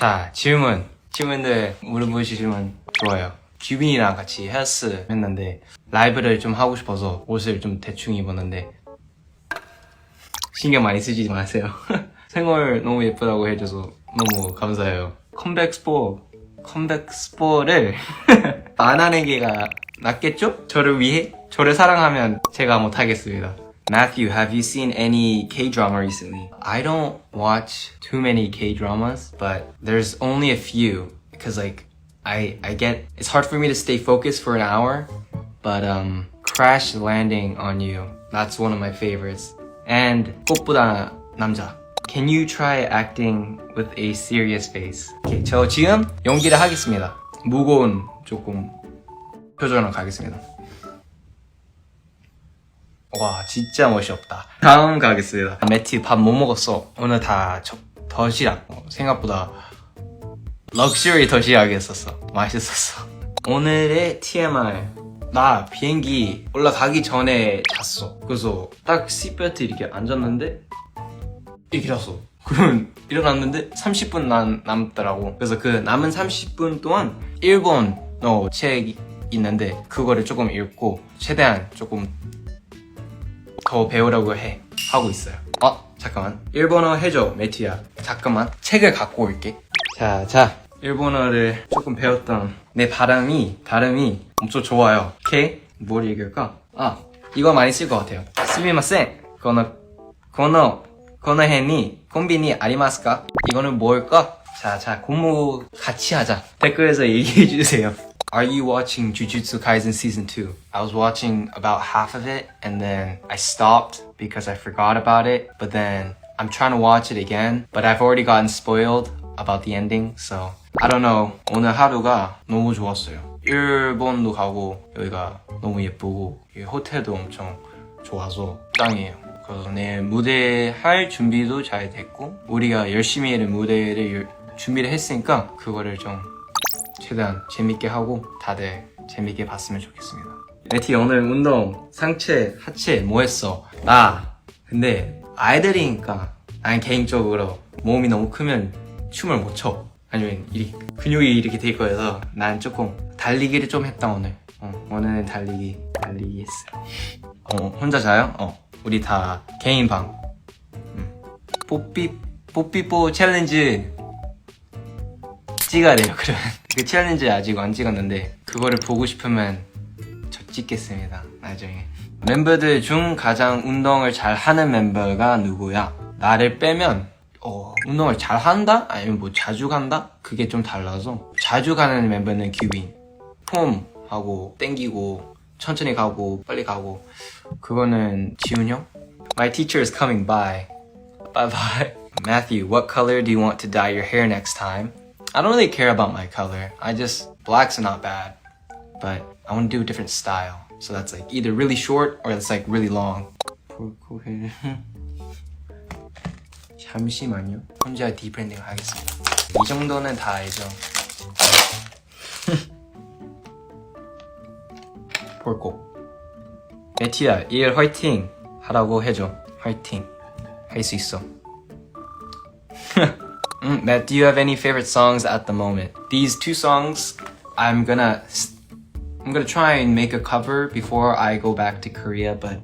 자, 질문. 질문들 물어보시면 좋아요. 규빈이랑 같이 헬스 했는데 라이브를 좀 하고 싶어서 옷을 좀 대충 입었는데 신경 많이 쓰지 마세요. 생얼 너무 예쁘다고 해줘서 너무 감사해요. 컴백 스포, 컴백 스포를 안 하는 게가 낫겠죠? 저를 위해? 저를 사랑하면 제가 못하겠습니다. Matthew, have you seen any K-drama recently? I don't watch too many K-dramas, but there's only a few because like I I get it's hard for me to stay focused for an hour, but um Crash Landing on You, that's one of my favorites. And 꽃보다 남자. Can you try acting with a serious face? 오케이, 저 지금 연기를 하겠습니다. 무거운 조금 표정으로 가겠습니다. 와 진짜 멋이 없다. 다음 가겠습니다. 매티 밥못 먹었어. 오늘 다 저, 도시락 어, 생각보다 럭셔리 도시락이 했었어. 맛있었어. 오늘의 TMI 나 비행기 올라가기 전에 잤어. 그래서 딱 시트벨트 이렇게 앉았는데 이렇게 잤어. 그러면 일어났는데 30분 남, 남더라고. 그래서 그 남은 30분 동안 일본 어 책이 있는데 그거를 조금 읽고 최대한 조금 더 배우려고 해 하고 있어요. 어 잠깐만 일본어 해줘 매튜야. 잠깐만 책을 갖고 올게. 자, 자 일본어를 조금 배웠던 내 발음이 발음이 엄청 좋아요. 오케이 뭘 얘기할까? 아 이거 많이 쓸 것 같아요. 스미마센 거너 거너 거너헨이 콤비니 아리마스까? 이거는 뭘까? 자, 자 공부 같이 하자. 댓글에서 얘기해 주세요. Are you watching Jujutsu Kaisen season 2? I was watching about half of it and then I stopped because I forgot about it. But then I'm trying to watch it again, but I've already gotten spoiled about the ending. So I don't know. 오늘 하루가 너무 좋았어요. 일본도 가고 여기가 너무 예쁘고 이 호텔도 엄청 좋아서 짱이에요. 그래서 내일 무대 할 준비도 잘 됐고 우리가 열심히 하는 무대를 열- 준비를 했으니까 그거를 좀 최대한 재밌게 하고 다들 재밌게 봤으면 좋겠습니다. 네티 오늘 운동 상체 하체 뭐 했어? 나 근데 아이들이니까 난 개인적으로 몸이 너무 크면 춤을 못 춰. 아니면 이 근육이 이렇게 돼 있고 해서 난 조금 달리기를 좀 했다 오늘. 어, 오늘은 달리기 달리기 했어요. 어 혼자 자요? 어 우리 다 개인 방. 음. 뽀삐 뽀삐뽀 챌린지 찍어야 돼요 그러면 그 챌린지 아직 안 찍었는데 그거를 보고 싶으면 저 찍겠습니다 나중에 멤버들 중 가장 운동을 잘 하는 멤버가 누구야? 나를 빼면 어, 운동을 잘 한다? 아니면 뭐 자주 간다? 그게 좀 달라서 자주 가는 멤버는 규빈 폼 하고 땡기고 천천히 가고 빨리 가고 그거는 지훈 형? My teacher is coming by Bye bye. Matthew, what color do you want to dye your hair next time? I don't really care about my color. I just, black's not bad. But I want to do a different style. So that's like either really short or it's like really long. 잠시만요. 혼자 디브랜딩 하겠습니다. 이 정도는 다 알죠. 볼고. 매티야, 일 화이팅! 하라고 해줘. 화이팅. 할 수 있어. mm, Matt, do you have any favorite songs at the moment? These two songs, I'm gonna, I'm gonna try and make a cover before I go back to Korea, but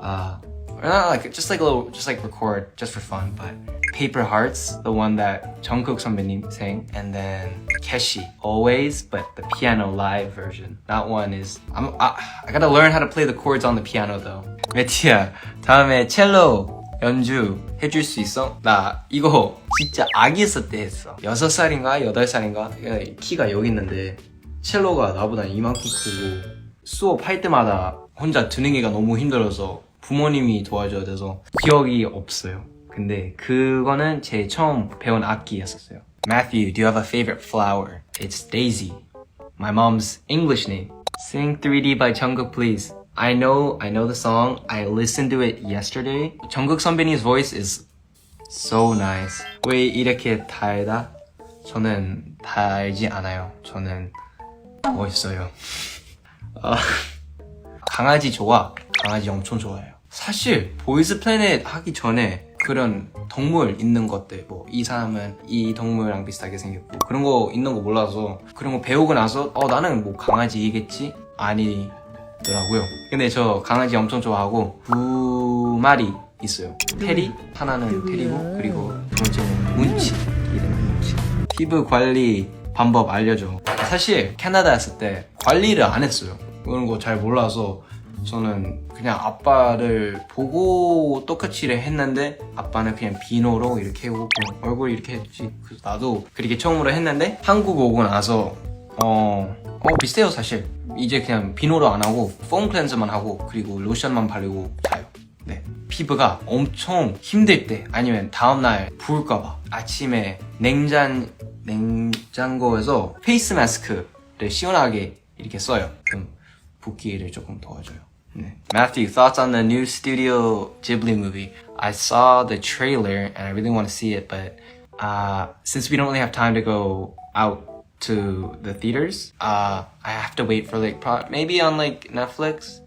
uh, or not like just like a little, just like record just for fun. But Paper Hearts, the one that Jungkook 선배님 sang, and then Keshi, Always, but the piano live version. That one is, I'm, I, I gotta learn how to play the chords on the piano though. 메티야, 다음에 첼로 연주 해줄 수 있어? 나 이거 진짜 아기 있을 때 했어. 6살인가 8살인가 키가 여기 있는데 첼로가 나보다 이만큼 크고 수업할 때마다 혼자 드는 게가 너무 힘들어서 부모님이 도와줘야 돼서 기억이 없어요. 근데 그거는 제 처음 배운 악기였었어요. Matthew, do you have a favorite flower? It's Daisy. My mom's English name. Sing 3D by Jungkook, please. I know, I know the song. I listened to it yesterday. Jungkook 선배님's voice is so nice. 왜 이렇게 달다? 저는 달지 않아요. 저는 멋있어요. 어, 강아지 좋아. 강아지 엄청 좋아해요. 사실 보이스 플래닛 하기 전에 그런 동물 있는 것들 뭐 이 사람은 이 동물이랑 비슷하게 생겼고 그런 거 있는 거 몰라서 그런 거 배우고 나서 어 나는 뭐 강아지이겠지 아니 더라고요. 근데 저 강아지 엄청 좋아하고 두 마리 있어요. 테리? 하나는 테리고 그리고 두 번째는 문치. 이름 문치. 피부 관리 방법 알려줘. 사실 캐나다 있을 때 관리를 안 했어요. 그런 거 잘 몰라서 저는 그냥 아빠를 보고 똑같이 했는데 아빠는 그냥 비누로 이렇게 하고 얼굴 이렇게 했지. 그래서 나도 그렇게 처음으로 했는데 한국 오고 나서 어, 어 비슷해요 사실 이제 그냥 비누로 안 하고 폼 클렌저만 하고 그리고 로션만 바르고 자요 네 피부가 엄청 힘들 때 아니면 다음날 부을까봐 아침에 냉장 냉장고에서 페이스 마스크를 시원하게 이렇게 써요 그럼 붓기를 조금 도와줘요 네. Matthew, thoughts on the new Studio Ghibli movie? I saw the trailer and I really want to see it, but uh, since we don't really have time to go out to the theaters, uh, I have to wait for like pro- maybe on like Netflix,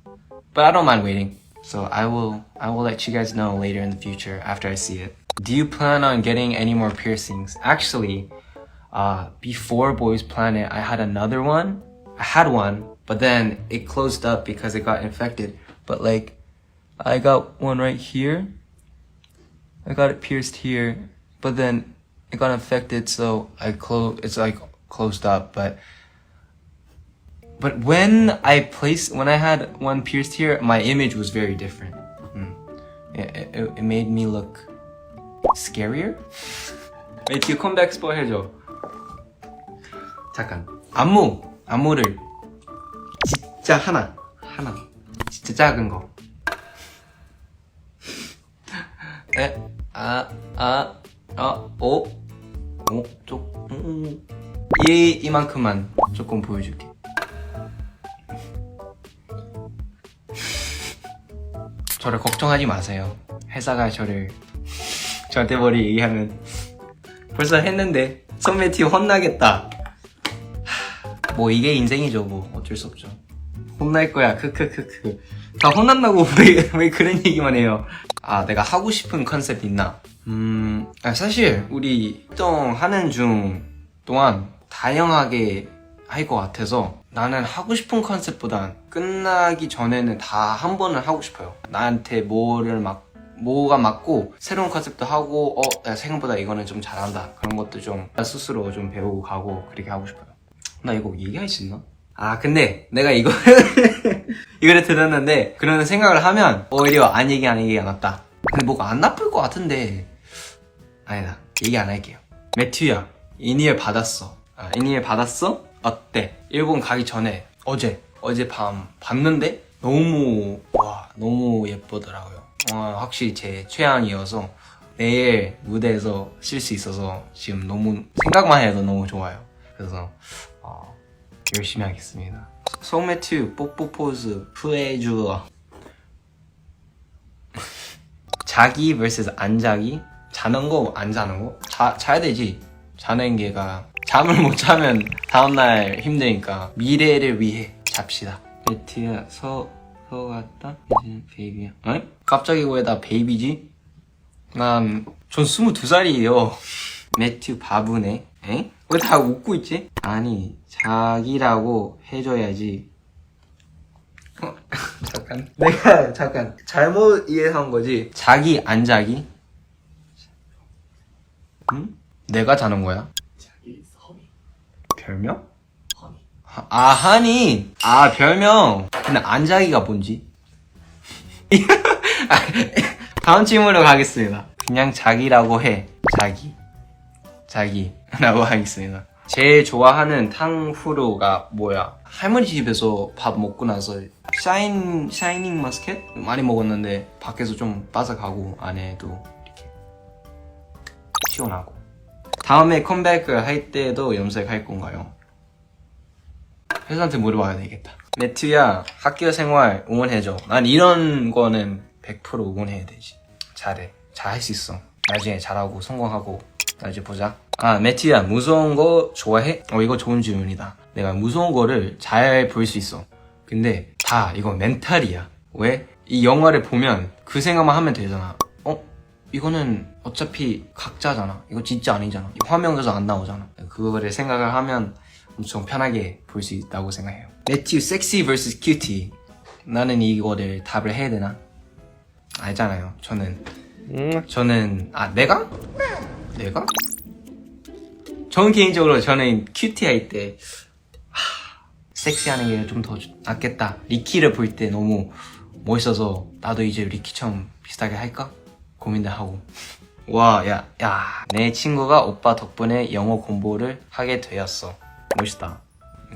but I don't mind waiting. So I will I will let you guys know later in the future after I see it. Do you plan on getting any more piercings? Actually, uh, before Boys Planet, I had another one. I had one, but then it closed up because it got infected. But like, I got one right here. I got it pierced here, but then it got infected, so I closed. It's like closed up, but. But when I placed, when I had one pierced here, my image was very different. Mm. It, it, it made me look scarier. 매튜 컴백 스포 해줘. 잠깐. 안무, 안무를 진짜 하나, 하나, 진짜 작은 거. 에, 아, 아, 아, 오, 오, 쪽, 음, 이 이만큼만 조금 보여줄게. 저를 걱정하지 마세요. 회사가 저를 저한테 머리 얘기하면 벌써 했는데 선배티 혼나겠다. 하, 뭐 이게 인생이죠 뭐 어쩔 수 없죠. 혼날 거야 크크크크. 다 혼난다고 왜, 왜 그런 얘기만 해요. 아 내가 하고 싶은 컨셉 있나? 음 아, 사실 우리 활동하는 중 동안 다양하게 할 것 같아서 나는 하고 싶은 컨셉보단 끝나기 전에는 다 한 번은 하고 싶어요. 나한테 뭐를 막 뭐가 맞고 새로운 컨셉도 하고 어나 생각보다 이거는 좀 잘한다 그런 것도 좀나 스스로 좀 배우고 가고 그렇게 하고 싶어요. 나 이거 얘기할 수 있나? 아 근데 내가 이거 이거를 들었는데 그런 생각을 하면 오히려 안 얘기 안 얘기가 낫다. 근데 뭐가 안 나쁠 것 같은데 아니다 얘기 안 할게요. 매튜야 이니엘 받았어. 아, 이니엘 받았어? 어때? 일본 가기 전에 어제 어제 밤 봤는데 너무 와 너무 예쁘더라고요. 와, 확실히 제 취향이어서 내일 무대에서 쓸수 있어서 지금 너무 생각만 해도 너무 좋아요. 그래서 어, 열심히 하겠습니다. 송매튜 뽀뽀 포즈 푸해주어 자기 vs 안 자기 자는 거 안 자는 거 자, 자야 되지 자는 게가 잠을 못 자면 다음날 힘드니까 미래를 위해 잡시다 매튜야 서, 서 갔다 이제 베이비야 어? 갑자기 왜다 베이비지? 난 전 22살이에요 매튜 바보네 에? 왜다 웃고 있지? 아니 자기라고 해줘야지 어, 잠깐 내가 잠깐 잘못 이해한 거지 자기 안 자기? 응? 내가 자는 거야? 자기 별명? 아 하니. 아 별명. 근데 안 자기가 뭔지? 다음 질문으로 가겠습니다. 그냥 자기라고 해. 자기. 자기 라고 하겠습니다. 제일 좋아하는 탕후루가 뭐야? 할머니 집에서 밥 먹고 나서 샤인 샤이닝 마스켓? 많이 먹었는데 밖에서 좀 바삭하고 안에도 이렇게 시원하고 다음에 컴백을 할 때도 염색할 건가요? 회사한테 물어봐야 되겠다. 매튜야, 학교 생활 응원해줘. 난 이런 거는 100% 응원해야 되지. 잘해. 잘 할 수 있어. 나중에 잘하고 성공하고. 나 이제 보자. 아, 매튜야, 무서운 거 좋아해? 어, 이거 좋은 질문이다. 내가 무서운 거를 잘 볼 수 있어. 근데 다 이거 멘탈이야. 왜? 이 영화를 보면 그 생각만 하면 되잖아. 어? 이거는 어차피 각자잖아. 이거 진짜 아니잖아. 이 화면에서 안 나오잖아. 그거를 생각을 하면 엄청 편하게 볼 수 있다고 생각해요. 매튜 섹시 vs 큐티. 나는 이거를 답을 해야 되나? 알잖아요. 저는 저는 아 내가? 내가? 저는 개인적으로 저는 큐티 할 때 섹시하는 게 좀 더 낫겠다. 리키를 볼 때 너무 멋있어서 나도 이제 리키처럼 비슷하게 할까? 고민도 하고. 와, 야, 야, 내 친구가 오빠 덕분에 영어 공부를 하게 되었어. 멋있다.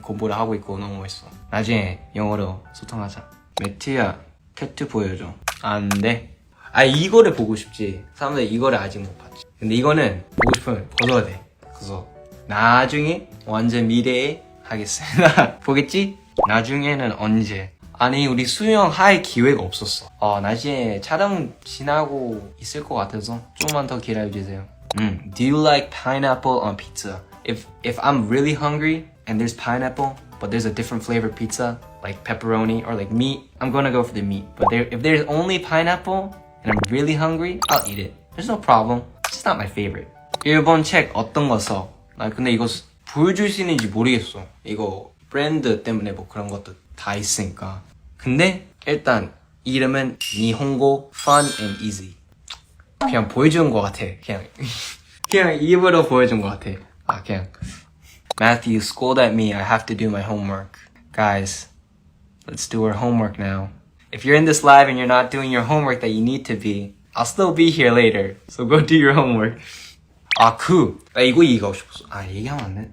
공부를 하고 있고 너무 멋있어. 나중에 영어로 소통하자. 매트야, 캣트 보여줘. 안 돼. 아, 이거를 보고 싶지. 사람들 이거를 아직 못 봤지. 근데 이거는 보고 싶으면 벗어야 돼. 그래서 나중에 완전 미래에 하겠습니다. 보겠지? 나중에는 언제? 아니 우리 수영 할 기회가 없었어. 어 나중에 촬영 지나고 있을 것 같아서 조금만 더 기다려주세요. 음, Do you like pineapple on pizza? If if I'm really hungry and there's pineapple, but there's a different flavor pizza like pepperoni or like meat, I'm gonna go for the meat. But there, if there's only pineapple and I'm really hungry, I'll eat it. There's no problem. It's just not my favorite. 일본 책 어떤 거 써? 나 근데 이거 쓰- 보여줄 수 있는지 모르겠어. 이거 브랜드 때문에 뭐 그런 것도 다 있으니까. 근데 일단 이름은 니홍고 Fun and Easy. 그냥 보여주는 것 같아. 그냥 그냥 입으로 보여준 것 같아. 아 그냥 Matthew scold at me. I have to do my homework. Guys, let's do our homework now. If you're in this live and you're not doing your homework that you need to be, I'll still be here later. So go do your homework. 아, 그, 나 이거 얘기하고 싶었어. 아, 얘기하면 안 돼?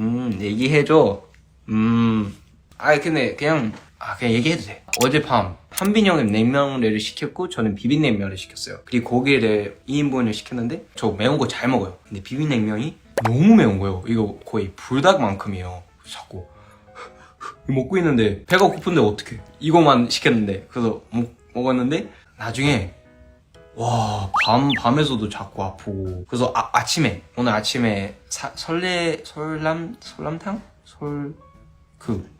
음, 얘기해줘. 음, 아, 근데 그냥, 아, 그냥 얘기해도 돼. 어젯밤, 한빈 형은 냉면을 시켰고, 저는 비빔냉면을 시켰어요. 그리고 고기를 2인분을 시켰는데, 저 매운 거 잘 먹어요. 근데 비빔냉면이 너무 매운 거예요. 이거 거의 불닭만큼이에요. 자꾸. 먹고 있는데 배가 고픈데 어떡해 이거만 시켰는데 그래서 먹, 먹었는데 나중에 와 밤, 밤에서도 자꾸 아프고. 그래서 아, 아침에 오늘 아침에 사- 설레 설람 설람탕? 설그.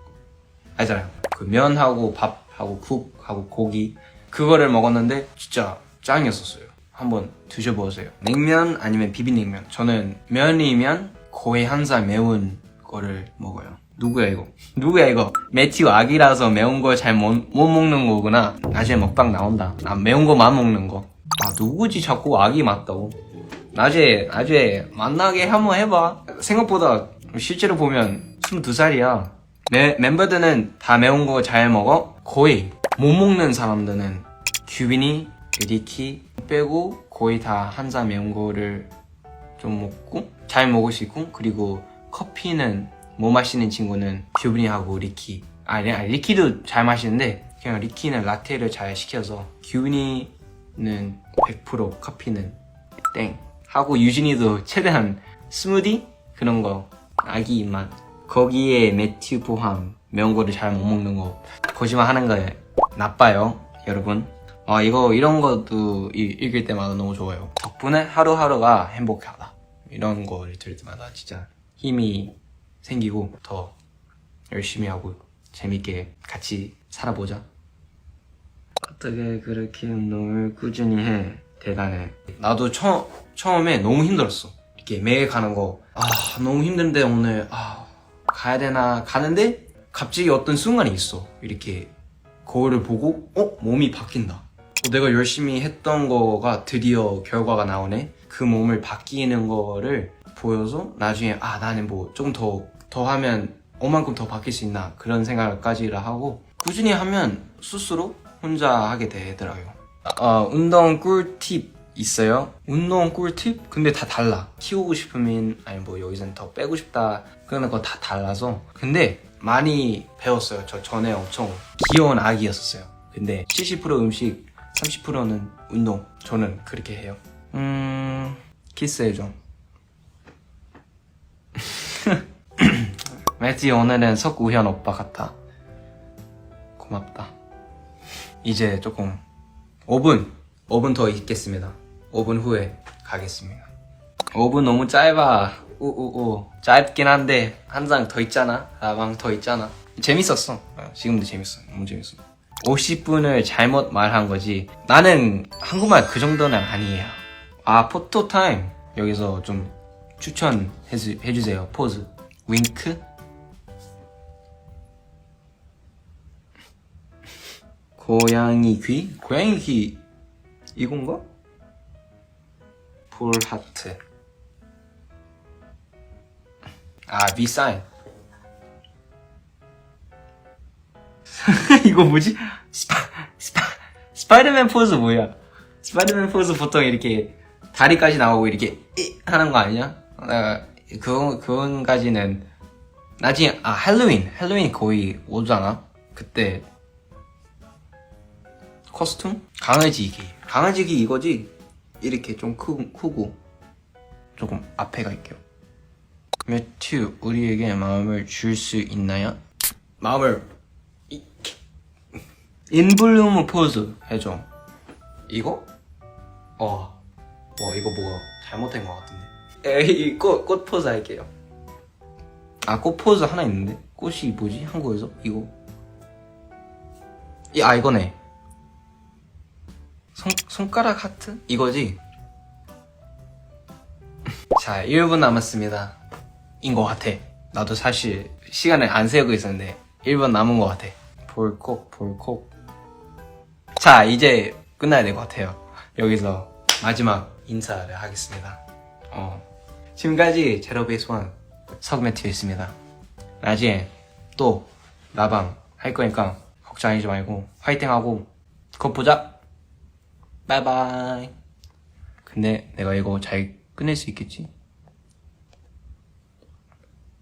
알잖아요. 그 면하고 밥하고 국하고 고기. 그거를 먹었는데 진짜 짱이었었어요. 한번 드셔보세요. 냉면 아니면 비빔냉면. 저는 면이면 거의 항상 매운 거를 먹어요. 누구야 이거? 누구야 이거? 매튜 아기라서 매운 걸 잘 못 먹는 거구나. 나중에 먹방 나온다. 난 매운 거만 먹는 거 아 누구지 자꾸 아기 맞다고? 나중에 나중에 만나게 한번 해봐. 생각보다 실제로 보면 22살이야. 멤버들은 다 매운 거 잘 먹어? 거의 못 먹는 사람들은 규빈이 리키 빼고 거의 다 한 잔 매운 거를 좀 먹고 잘 먹을 수 있고 그리고 커피는 못 마시는 친구는 규빈이하고 리키. 아니, 아니 리키도 잘 마시는데 그냥 리키는 라테를 잘 시켜서 규빈이 는 100% 커피는 땡. 하고 유진이도 최대한 스무디? 그런 거. 아기 입맛. 거기에 매튜 포함 매운 거를 잘 못 먹는 거. 거짓말 하는 거 나빠요 여러분. 아 이거 이런 것도 이- 읽을 때마다 너무 좋아요. 덕분에 하루하루가 행복하다. 이런 거를 들을 때마다 진짜 힘이 생기고 더 열심히 하고 재밌게 같이 살아보자 어떻게 그렇게 운동을 꾸준히 해 대단해? 나도 처, 처음에 너무 힘들었어. 이렇게 매일 가는 거. 아 너무 힘든데 오늘 아 가야 되나 가는데 갑자기 어떤 순간이 있어. 이렇게 거울을 보고 어? 몸이 바뀐다. 어, 내가 열심히 했던 거가 드디어 결과가 나오네. 그 몸을 바뀌는 거를 보여서 나중에 아 나는 뭐 조금 더 더 하면 얼만큼 더 바뀔 수 있나 그런 생각까지를 하고 꾸준히 하면 스스로 혼자 하게 되더라고요 어, 운동 꿀팁 있어요? 운동 꿀팁? 근데 다 달라. 키우고 싶으면, 아니 뭐 여기선 더 빼고 싶다. 그런 거다 달라서. 근데 많이 배웠어요. 저 전에 엄청 귀여운 아기였었어요. 근데 70% 음식, 30%는 운동. 저는 그렇게 해요. 음, 키스해줘. 매티 오늘은 석우현 오빠 같아. 고맙다. 이제 조금 5분, 5분 더 있겠습니다. 5분 후에 가겠습니다. 5분 너무 짧아. 우우우. 짧긴 한데 한 장 더 있잖아. 나방 더 있잖아. 재밌었어. 어, 지금도 재밌어. 너무 재밌어. 50분을 잘못 말한 거지. 나는 한국말 그 정도는 아니에요. 아, 포토 타임. 여기서 좀 추천해 주- 해주세요. 포즈. 윙크? 고양이 귀? 고양이 귀 이건가? 볼 하트. 아, 사인. 이거 뭐지? 스파, 스파, 스파이더맨 포즈 뭐야? 스파이더맨 포즈 보통 이렇게 다리까지 나오고 이렇게 이 하는 거 아니야? 나 그건 그건까지는 나중에 아 할로윈 할로윈 거의 오잖아. 그때 코스튬? 강아지기 강아지기 이거지? 이렇게 좀 크, 크고 조금 앞에 갈게요. 매튜 우리에게 마음을 줄 수 있나요? 마음을 인블루무 포즈 해줘. 이거? 어. 와 이거 뭐가 잘못된 것 같은데. 에이 꽃, 꽃 포즈 할게요. 아 꽃 포즈 하나 있는데? 꽃이 뭐지? 한국에서? 이거. 이, 아 이거네. 손, 손가락 하트? 이거지? 자 1분 남았습니다. 인 것 같아. 나도 사실 시간을 안 세우고 있었는데 1분 남은 것 같아. 볼콕 볼콕. 자 이제 끝나야 될 것 같아요. 여기서 마지막 인사를 하겠습니다. 어, 지금까지 제로베이스 원 석매트였습니다. 나중에 또 나방 할 거니까 걱정하지 말고 화이팅하고 곧 보자. 바이바이. 근데 내가 이거 잘 끝낼 수 있겠지?